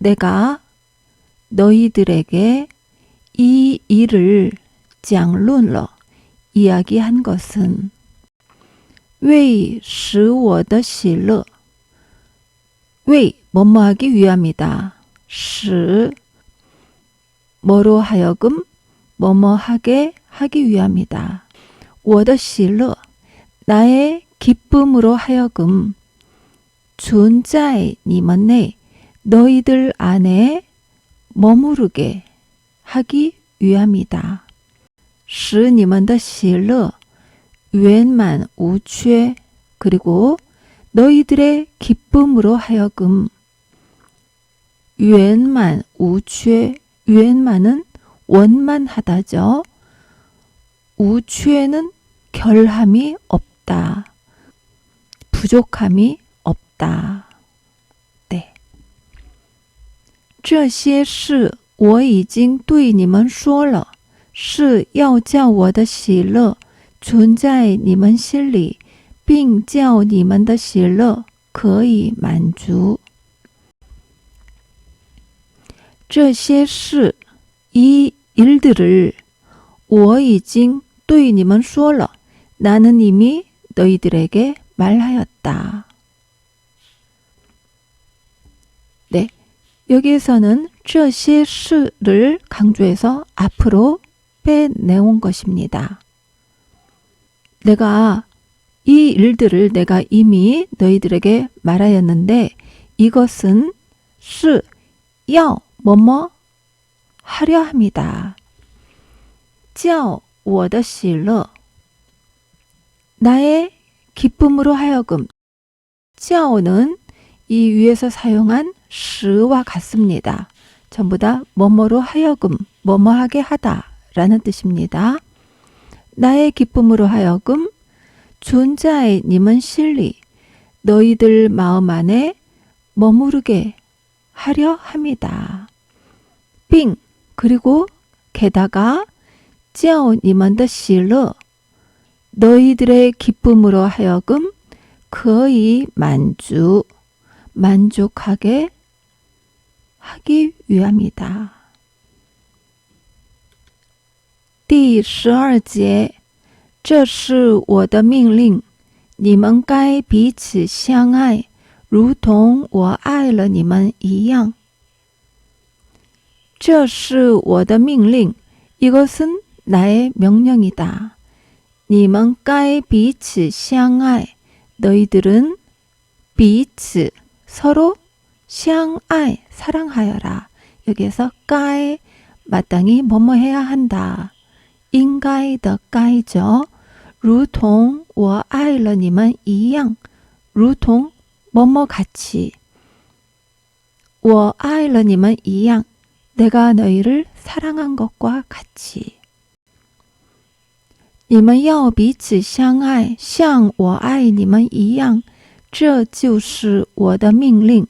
내가너희들에게이일을장론러이야기한것은为使我的喜乐，为뭐뭐하기위함이다。使뭐로하여금뭐뭐하게하기위함이다。我的喜乐，나의기쁨으로하여금존자니만의 너희들안에머무르게하기위함이다。使你们的喜乐圆满无缺。그리고너희들의기쁨으로하여금圆满无缺。圆满은 원만하다죠. 우추에는 결함이 없다. 부족함이 없다. 这些事我已经对你们说了，是要叫我的喜乐存在你们心里，并叫你们的喜乐可以满足。这些事이 일들을 我已经对你们说了. 나는 이미 너희들에게 말하였다. 여기에서는 这些事를 강조해서 앞으로 빼내온 것입니다. 내가 이 일들을 내가 이미 너희들에게 말하였는데 이것은 是要 뭐뭐 하려 합니다. 叫我的喜乐 나의 기쁨으로 하여금 叫는 이 위에서 사용한 스와 같습니다. 전부 다 뭐뭐로 하여금 뭐뭐하게 하다라는 뜻입니다. 나의 기쁨으로 하여금 존재의 님은 실리 너희들 마음 안에 머무르게 하려 합니다. 빙 그리고 게다가 찌아오 님은더 실러 너희들의 기쁨으로 하여금 거의 만주 만족하게 하기 위함이다. 第十二节，这是我的命令，你们该彼此相爱，如同我爱了你们一样。这是我的命令，이것은나의명령이다你们该彼此相爱。너희들은彼此서로 相爱사랑하여라 여기에서该마땅히뭐뭐해야 한다. 应该的该죠如同我爱了你们一样，如同뭐뭐같이我爱了你们一样。 내가 너희를 사랑한 것과 같이. 你们要彼此相爱,像我爱你们一样,这就是我的命令.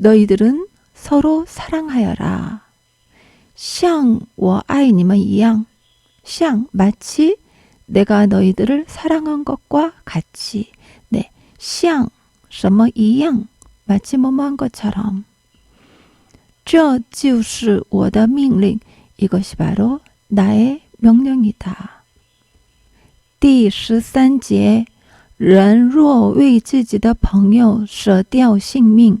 너희들은 서로 사랑하여라. 像我爱你们一样,像 마치 내가 너희들을 사랑한 것과 같이. 네, 像什么一样, 마치 뭐뭐한 것처럼. 这就是我的命令. 이것이 바로 나의 명령이다. 第十三节，人若为自己的朋友舍掉性命，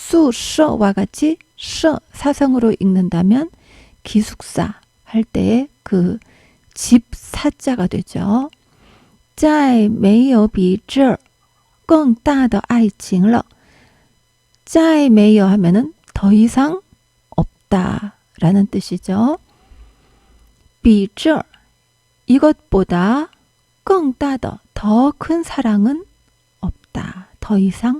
수, 셔와 같이 시 사성으로 읽는다면 기숙사 할 때의 그 집 사자가 되죠. 在没有比这更大的爱情了.在没有 하면은 더 이상 없다라는 뜻이죠. 比这 이것보다 更大的 더 큰 사랑은 없다. 더 이상 없다.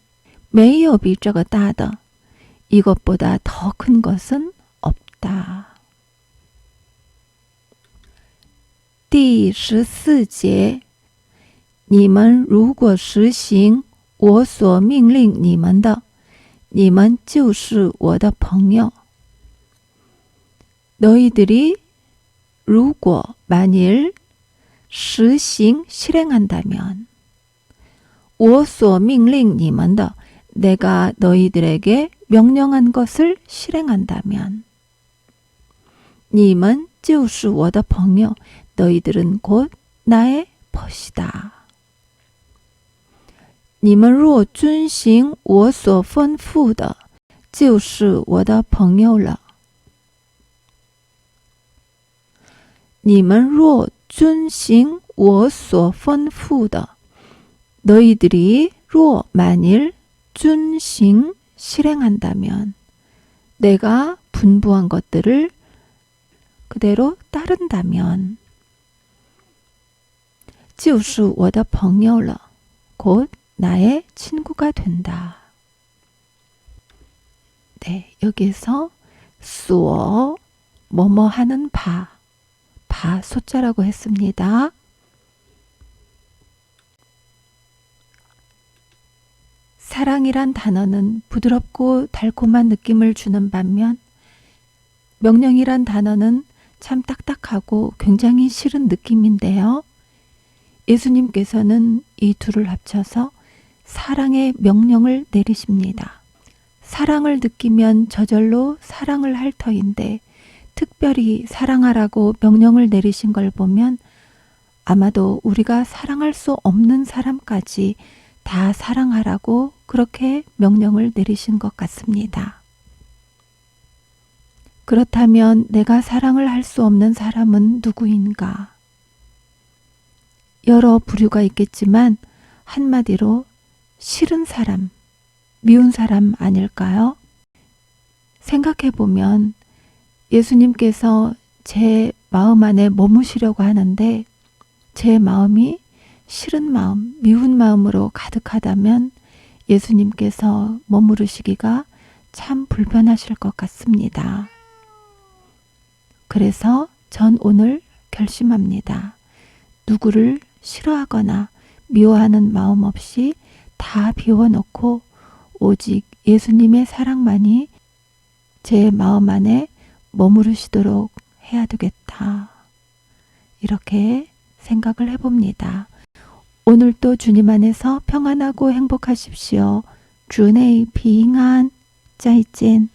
没有比这个大的, 이것보다 더 큰 것은 없다. 第十四节，你们如果实行我所命令你们的，你们就是我的朋友。너희들이如果 만일实行 실행한다면 我所命令你们的 내가 너희들에게 명령한 것을 실행한다면 你们就是我的朋友 너희들은 곧 나의 벗이다. 你们若遵行我所吩咐的，就是我的朋友了。你们若遵行我所吩咐的， 너희들이 若 만일 遵行 실행한다면 내가 분부한 것들을 그대로 따른다면 就是我的朋友了. 곧 나의 친구가 된다. 네, 여기에서 所 뭐뭐 하는 바, 바 소자라고 했습니다. 사랑이란 단어는 부드럽고 달콤한 느낌을 주는 반면 명령이란 단어는 참 딱딱하고 굉장히 싫은 느낌인데요. 예수님께서는 이 둘을 합쳐서 사랑의 명령을 내리십니다. 사랑을 느끼면 저절로 사랑을 할 터인데 특별히 사랑하라고 명령을 내리신 걸 보면 아마도 우리가 사랑할 수 없는 사람까지 다 사랑하라고 그렇게 명령을 내리신 것 같습니다. 그렇다면 내가 사랑을 할 수 없는 사람은 누구인가? 여러 부류가 있겠지만 한마디로 싫은 사람, 미운 사람 아닐까요? 생각해 보면 예수님께서 제 마음 안에 머무시려고 하는데 제 마음이 싫은 마음, 미운 마음으로 가득하다면 예수님께서 머무르시기가 참 불편하실 것 같습니다. 그래서 전 오늘 결심합니다. 누구를 싫어하거나 미워하는 마음 없이 다 비워놓고 오직 예수님의 사랑만이 제 마음 안에 머무르시도록 해야 되겠다. 이렇게 생각을 해봅니다. 오늘도 주님 안에서 평안하고 행복하십시오. 주내의 비잉한 짜이찐